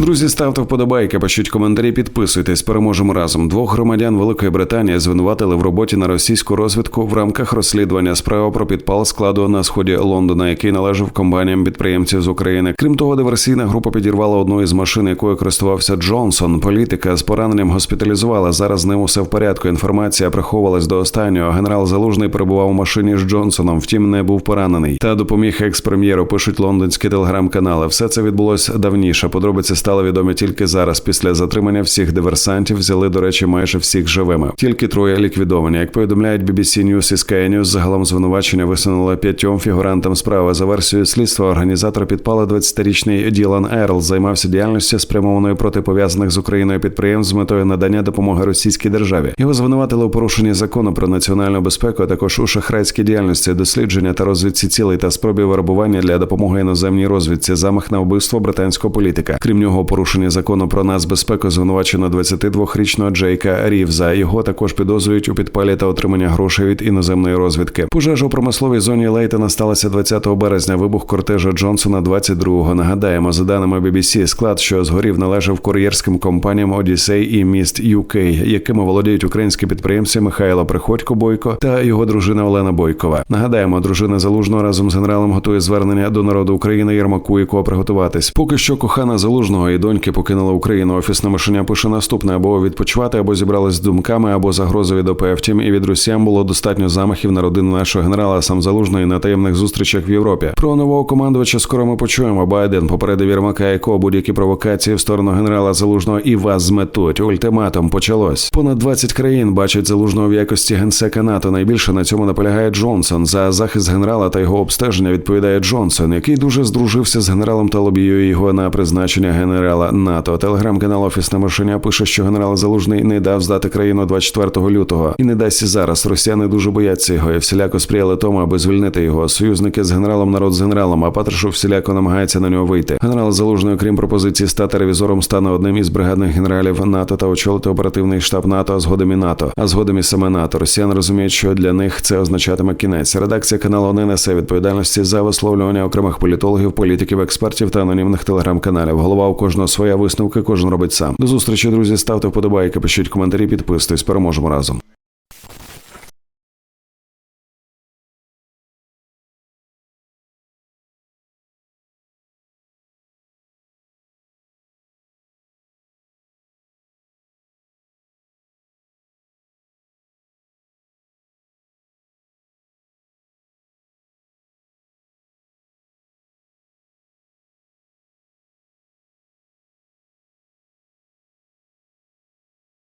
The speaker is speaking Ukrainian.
Друзі, ставте вподобайки, пишіть коментарі, підписуйтесь. Переможемо разом. Двох громадян Великої Британії звинуватили в роботі на російську розвідку в рамках розслідування справи про підпал складу на сході Лондона, який належав компаніям підприємців з України. Крім того, диверсійна група підірвала одну із машин, якою користувався Джонсон. Політика з пораненням госпіталізувала. Зараз з ним усе в порядку. Інформація приховувалась до останнього. Генерал Залужний перебував у машині з Джонсоном, втім не був поранений. Та допоміг екс-прем'єру. Пишуть лондонські телеграм-канали. Все це відбулось давніше. Подробиці стали відомі тільки зараз. Після затримання всіх диверсантів взяли, до речі, майже всіх живими. Тільки троє ліквідовані. Як повідомляють BBC News і Sky News, загалом звинувачення висунули п'ятьом фігурантам справи. За версією слідства організатор підпала 20-річний Ділан Ерл займався діяльністю спрямованою проти пов'язаних з Україною підприємств з метою надання допомоги російській державі. Його звинуватили у порушенні закону про національну безпеку, а також у шахрайській діяльності, дослідження та розвідці цілей та спробі вербування для допомоги іноземній розвідці, замах на вбивство британського політика. Крім нього, у порушенні закону про нацбезпеку звинувачено 22-річного Джейка Рівза. Його також підозрюють у підпалі та отримання грошей від іноземної розвідки. Пожежа у промисловій зоні Лейтона сталася 20 березня. Вибух кортежа Джонсона 22-го. Нагадаємо, за даними BBC, склад, що згорів, належав кур'єрським компаніям Одіссей і міст UK, якими володіють українські підприємці Михайло Приходько Бойко та його дружина Олена Бойкова. Нагадаємо, дружина залужного разом з генералом готує звернення до народу України Єрмаку, якого приготуватись. Поки що кохана залужного і доньки покинула Україну. Офісне мишеня пише наступне: або відпочивати, або зібрались з думками, або загрози від ОП. І від росіян було достатньо замахів на родину нашого генерала сам залужної на таємних зустрічах в Європі. Про нового командувача скоро ми почуємо. Байден попередив Єрмака, якого будь-які провокації в сторону генерала залужного і вас зметуть. Ультиматум почалось. Понад 20 країн бачать залужного в якості генсека НАТО. Найбільше на цьому наполягає Джонсон. За захист генерала та його обстеження відповідає Джонсон, який дуже здружився з генералом та лобіює його на призначення генерала НАТО. Телеграм-канал Офісна Мишеня пише, що генерал Залужний не дав здати країну 24 лютого і не дасть і зараз. Росіяни дуже бояться його і всіляко сприяли тому, аби звільнити його. Союзники з генералом, народ з генералом. А Патрушев всіляко намагається на нього вийти. Генерал Залужний, окрім пропозиції стати ревізором, стане одним із бригадних генералів НАТО та очолити оперативний штаб НАТО, а згодом і НАТО, а згодом і саме НАТО. Росіяни розуміють, що для них це означатиме кінець. Редакція каналу не несе відповідальності за висловлювання окремих політологів, політиків, експертів та анонімних телеграм-каналів. Голова кожного своя висновка, кожен робить сам. До зустрічі, друзі. Ставте вподобайки, пишіть коментарі, підписуйтесь. Переможемо разом.